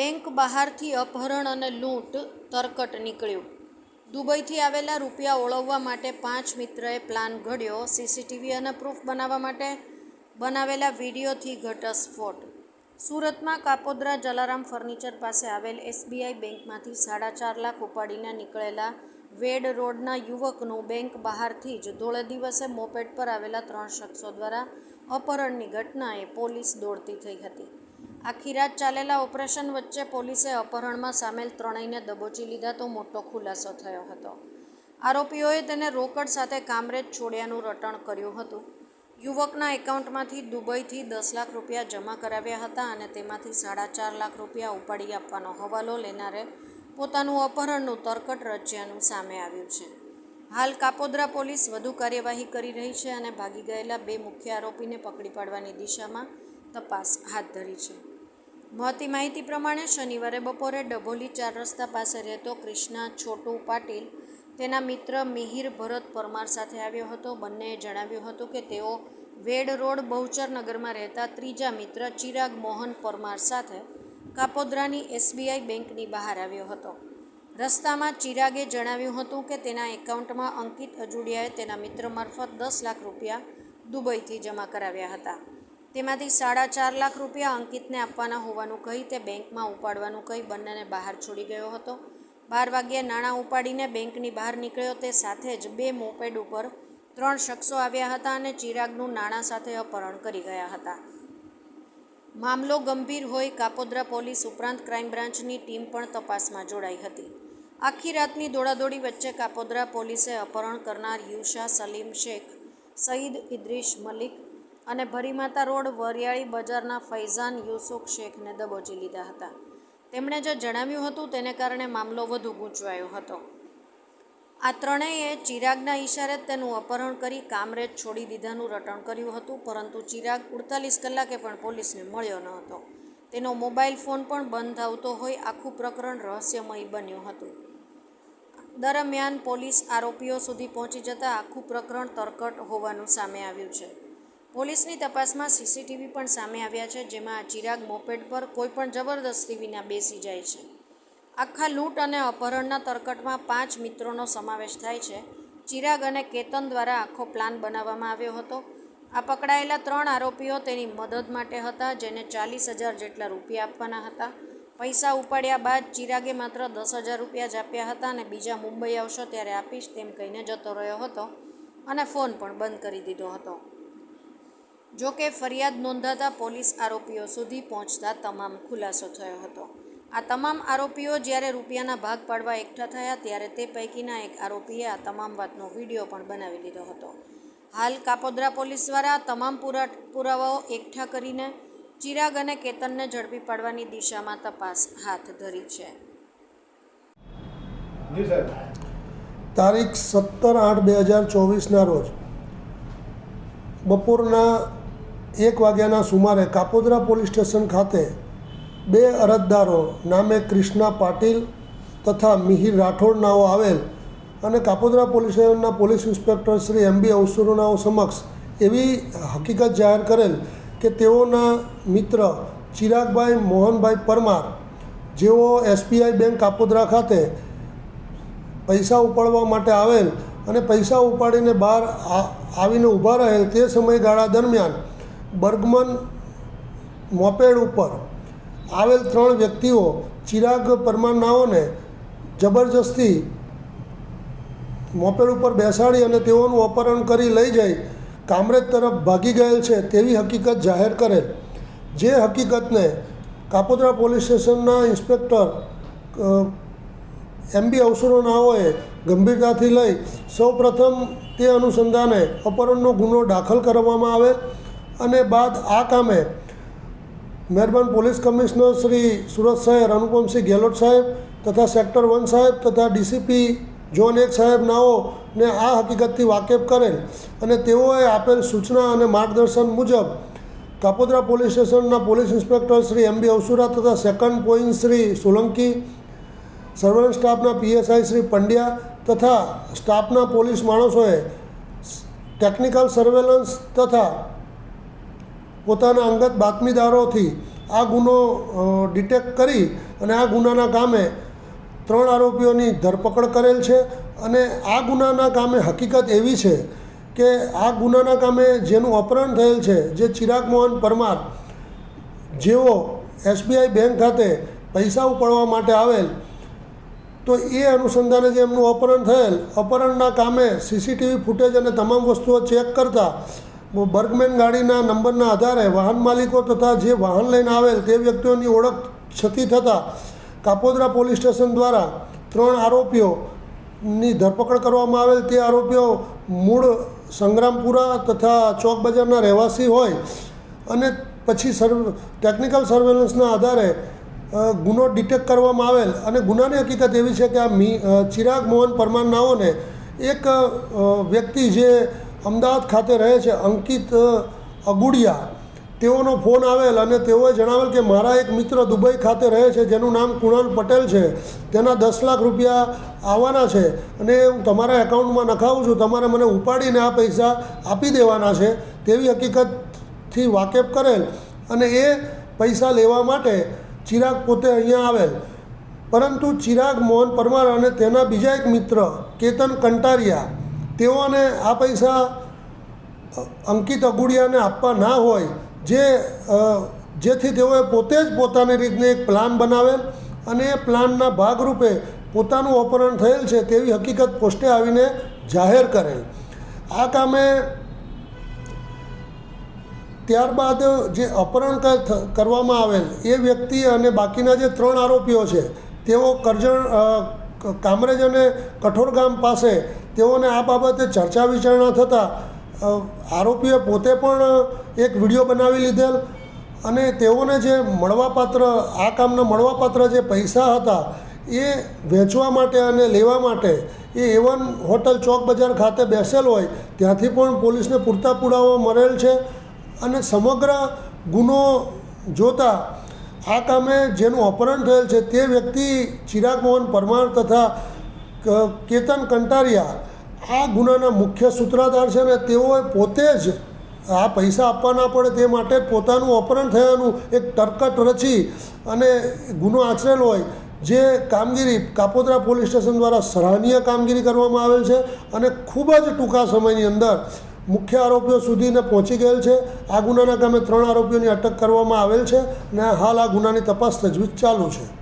Bank બહારથી અપહરણ અને લૂંટ તરકટ નીકળ્યું. દુબઈથી આવેલા રૂપિયા ઓળવવા માટે પાંચ મિત્રએ પ્લાન ઘડ્યો. સીસીટીવી અને પ્રૂફ બનાવવા માટે બનાવેલા વિડીયોથી ઘટસ્ફોટ. સુરતમાં કાપોદ્રા જલારામ ફર્નિચર પાસે આવેલ એસબીઆઈ બેંકમાંથી સાડા ચાર લાખ ઉપાડીને નીકળેલા વેડ રોડના યુવકનું બેંક બહારથી જ ધોળે દિવસે મોપેડ પર આવેલા ત્રણ શખ્સો દ્વારા અપહરણની ઘટનાએ પોલીસ દોડતી થઈ હતી. આખી રાત ચાલેલા ઓપરેશન વચ્ચે પોલીસે અપહરણમાં સામેલ ત્રણેયને દબોચી લીધા તો મોટો ખુલાસો થયો હતો. આરોપીઓએ તેને રોકડ સાથે કામરેજ છોડ્યાનું રટણ કર્યું હતું. યુવકના એકાઉન્ટમાંથી દુબઈથી દસ લાખ રૂપિયા જમા કરાવ્યા હતા અને તેમાંથી સાડા ચાર લાખ રૂપિયા ઉપાડી આપવાનો હવાલો લેનારે પોતાનું અપહરણનું તરકટ રચ્યાનું સામે આવ્યું છે. હાલ કાપોદ્રા પોલીસ વધુ કાર્યવાહી કરી રહી છે અને ભાગી ગયેલા બે મુખ્ય આરોપીને પકડી પાડવાની દિશામાં તપાસ હાથ ધરી છે. મળતી માહિતી પ્રમાણે શનિવારે બપોરે ડભોલી ચાર રસ્તા પાસે રહેતો ક્રિષ્ના છોટુ પાટીલ તેના મિત્ર મિહિર ભરત પરમાર સાથે આવ્યો હતો. બંનેએ જણાવ્યું હતું કે તેઓ વેડ રોડ બહુચર નગરમાં રહેતા ત્રીજા મિત્ર ચિરાગ મોહન પરમાર સાથે કાપોદ્રાની એસબીઆઈ બેંકની બહાર આવ્યો હતો. રસ્તામાં ચિરાગે જણાવ્યું હતું કે તેના એકાઉન્ટમાં અંકિત અજુડિયાએ તેના મિત્ર મારફત દસ લાખ રૂપિયા દુબઈથી જમા કરાવ્યા હતા. તેમાંથી સાડા ચાર લાખ રૂપિયા અંકિતને આપવાના હોવાનું કહી તે બેંકમાં ઉપાડવાનું કહી બંનેને બહાર છોડી ગયો હતો. બાર વાગ્યે નાણાં ઉપાડીને બેંકની બહાર નીકળ્યો તે સાથે જ બે મોપેડ ઉપર ત્રણ શખ્સો આવ્યા હતા અને ચિરાગનું નાણાં સાથે અપહરણ કરી ગયા હતા. મામલો ગંભીર હોય કાપોદ્રા પોલીસ ઉપરાંત ક્રાઇમ બ્રાન્ચની ટીમ પણ તપાસમાં જોડાઈ હતી. આખી રાતની દોડાદોડી વચ્ચે કાપોદ્રા પોલીસે અપહરણ કરનાર યુશા સલીમ શેખ, સઈદ ઇદ્રીશ મલિક અને ભરીમાતા રોડ વરિયાળી બજારના ફૈઝાન યુસુફ શેખને દબોચી લીધા હતા. તેમણે જે જણાવ્યું હતું તેને કારણે મામલો વધુ ગૂંચવાયો હતો. આ ત્રણેયે ચિરાગના ઈશારે જ તેનું અપહરણ કરી કામરેજ છોડી દીધાનું રટણ કર્યું હતું, પરંતુ ચિરાગ ઉડતાલીસ કલાકે પણ પોલીસને મળ્યો ન હતો. તેનો મોબાઈલ ફોન પણ બંધ આવતો હોય આખું પ્રકરણ રહસ્યમય બન્યું હતું. દરમિયાન પોલીસ આરોપીઓ સુધી પહોંચી જતાં આખું પ્રકરણ તરકટ હોવાનું સામે આવ્યું છે. પોલીસની તપાસમાં સીસીટીવી પણ સામે આવ્યા છે, જેમાં ચિરાગ મોપેડ પર કોઈ પણ જબરદસ્તી વિના બેસી જાય છે. આખા લૂંટ અને અપહરણના તરકટમાં પાંચ મિત્રોનો સમાવેશ થાય છે. ચિરાગ અને કેતન દ્વારા આખો પ્લાન બનાવવામાં આવ્યો હતો. આ પકડાયેલા ત્રણ આરોપીઓ તેની મદદ માટે હતા, જેને ચાલીસ હજાર જેટલા રૂપિયા આપવાના હતા. પૈસા ઉપાડ્યા બાદ ચિરાગે માત્ર દસ હજાર રૂપિયા જ આપ્યા હતા અને બીજા મુંબઈ આવશો ત્યારે આપીશ તેમ કહીને જતો રહ્યો હતો અને ફોન પણ બંધ કરી દીધો હતો. જો કે ફરિયાદ નોંધાતા પોલીસ આરોપીઓ સુધી પહોંચતા તમામ ખુલાસો થયો હતો. આ તમામ આરોપીઓ જ્યારે રૂપિયાના ભાગ પાડવા એકઠા થયા ત્યારે તે પૈકીના એક આરોપીએ આ તમામ વાતનો વીડિયો પણ બનાવી લીધો હતો. હાલ કાપોદ્રા પોલીસ દ્વારા તમામ પુરા પુરાવાઓ એકઠા કરીને ચિરાગ અને કેતનને ઝડપી પાડવાની દિશામાં તપાસ હાથ ધરી છે. તારીખ સત્તર આઠ બે હજાર ચોવીસના રોજ બપોરના એક વાગ્યાના સુમારે કાપોદ્રા પોલીસ સ્ટેશન ખાતે બે અરજદારો નામે ક્રિષ્ના પાટીલ તથા મિહિર રાઠોડ નાઓ આવેલ અને કાપોદરા પોલીસ સ્ટેશનના police inspector Shri M B અવસરોનાઓ સમક્ષ એવી હકીકત જાહેર કરેલ કે તેઓના મિત્ર ચિરાગભાઈ મોહનભાઈ પરમાર, જેઓ એસબીઆઈ બેંક કાપોદ્રા ખાતે પૈસા ઉપાડવા માટે આવેલ અને પૈસા ઉપાડીને બહાર આવીને ઊભા રહેલ તે સમયગાળા દરમિયાન બર્ગમન મોપેડ ઉપર આવેલ ત્રણ વ્યક્તિઓ ચિરાગ પરમાનાઓને જબરજસ્તી મોપેડ ઉપર બેસાડી અને તેઓનું અપહરણ કરી લઈ જઈ કામરેજ તરફ ભાગી ગયેલ છે તેવી હકીકત જાહેર કરેલ. જે હકીકતને કાપોદ્રા પોલીસ સ્ટેશનના ઇન્સ્પેક્ટર એમ બી અવસરોનાઓએ ગંભીરતાથી લઈ સૌપ્રથમ તે અનુસંધાને અપહરણનો ગુનો દાખલ કરવામાં આવેલ. અને બાદ આ કામે મહેરબાન પોલીસ કમિશનર શ્રી સુરત સાહેબ, અનુપમસિંહ ગેહલોત સાહેબ તથા સેક્ટર વન સાહેબ તથા ડીસીપી જોન એક સાહેબ નાઓને આ હકીકતથી વાકેફ કરેલ અને તેઓએ આપેલ સૂચના અને માર્ગદર્શન મુજબ કાપોદ્રા પોલીસ સ્ટેશનના police inspector Shri M B Avsura તથા second point Shri Solanki surveillance સ્ટાફના પીએસઆઈ શ્રી પંડ્યા તથા સ્ટાફના પોલીસ માણસોએ ટેકનિકલ સર્વેલન્સ તથા પોતાના અંગત બાતમીદારોથી આ ગુનો ડિટેક્ટ કરી અને આ ગુનાના કામે ત્રણ આરોપીઓની ધરપકડ કરેલ છે અને આ ગુનાના કામે હકીકત એવી છે કે આ ગુનાના કામે જેનું અપહરણ થયેલ છે, જે ચિરાગ મોહન પરમાર, જેઓ એસબીઆઈ બેંક ખાતે પૈસા ઉપાડવા માટે આવેલ, તો એ અનુસંધાને જે એમનું અપહરણ થયેલ, અપહરણના કામે સીસીટીવી ફૂટેજ અને તમામ વસ્તુઓ ચેક કરતા બર્ગમેન ગાડીના નંબરના આધારે વાહન માલિકો તથા જે વાહન લઈને આવેલ તે વ્યક્તિઓની ઓળખ છતી થતાં કાપોદરા પોલીસ સ્ટેશન દ્વારા ત્રણ આરોપીઓની ધરપકડ કરવામાં આવેલ. તે આરોપીઓ મૂળ સંગ્રામપુરા તથા ચોક બજારના રહેવાસી હોય અને પછી સર્વ, ટેકનિકલ સર્વેલન્સના આધારે ગુનો ડિટેક્ટ કરવામાં આવેલ. અને ગુનાની હકીકત એવી છે કે આ મી ચિરાગ મોહન પરમાર નાઓને એક વ્યક્તિ જે અમદાવાદ ખાતે રહે છે અંકિત અગુડિયા. તેઓનો ફોન આવેલ અને તેઓએ જણાવેલ કે મારા એક મિત્ર દુબઈ ખાતે રહે છે, જેનું નામ કુણાલ પટેલ છે. તેના દસ લાખ રૂપિયા આવવાના છે અને હું તમારા એકાઉન્ટમાં નખાવું છું. તમારે મને ઉપાડીને આ પૈસા આપી દેવાના છે. તેવી હકીકતથી વાકેફ કરેલ અને એ પૈસા લેવા માટે ચિરાગ પોતે અહીંયા આવેલ. પરંતુ ચિરાગ, મોહન પરમાર અને તેના બીજા એક મિત્ર, કેતન કંટારિયા. તેઓને આ પૈસા અંકિત અગુડિયાને આપવા ના હોય, જે જેથી તેઓએ પોતે જ પોતાની રીતને એક પ્લાન બનાવેલ અને એ પ્લાનના ભાગરૂપે પોતાનું અપહરણ થયેલ છે તેવી હકીકત પોસ્ટે આવીને જાહેર કરેલ. આ કામે ત્યારબાદ જે અપહરણ કરવામાં આવેલ એ વ્યક્તિ અને બાકીના જે ત્રણ આરોપીઓ છે, તેઓ કરજણ કામરેજ અને કઠોર ગામ પાસે તેઓને આ બાબતે ચર્ચા વિચારણા થતાં આરોપીએ પોતે પણ એક વીડિયો બનાવી લીધેલ અને તેઓને જે મળવાપાત્ર, આ કામના મળવાપાત્ર જે પૈસા હતા એ વેચવા માટે અને લેવા માટે એ એવન હોટલ ચોક બજાર ખાતે બેસેલ હોય, ત્યાંથી પણ પોલીસને પૂરતા પુરાવા મળેલ છે અને સમગ્ર ગુનો જોતા આ કામે જેનું અપહરણ થયેલ છે તે વ્યક્તિ ચિરાગ મોહન પરમાર તથા કેતન કંટારિયા આ ગુનાના મુખ્ય સૂત્રધાર છે ને તેઓએ પોતે જ આ પૈસા આપવાના પડે તે માટે પોતાનું અપહરણ થયાનું એક તરકટ રચી અને ગુનો આચરેલો હોય, જે કામગીરી કાપોદ્રા પોલીસ સ્ટેશન દ્વારા સરાહનીય કામગીરી કરવામાં આવેલ છે અને ખૂબ જ ટૂંકા સમયની અંદર મુખ્ય આરોપીઓ સુધીને પહોંચી ગયેલ છે. આ ગુનાના કામે ત્રણ આરોપીઓની અટક કરવામાં આવેલ છે અને હાલ આ ગુનાની તપાસ તજવીજ ચાલુ છે.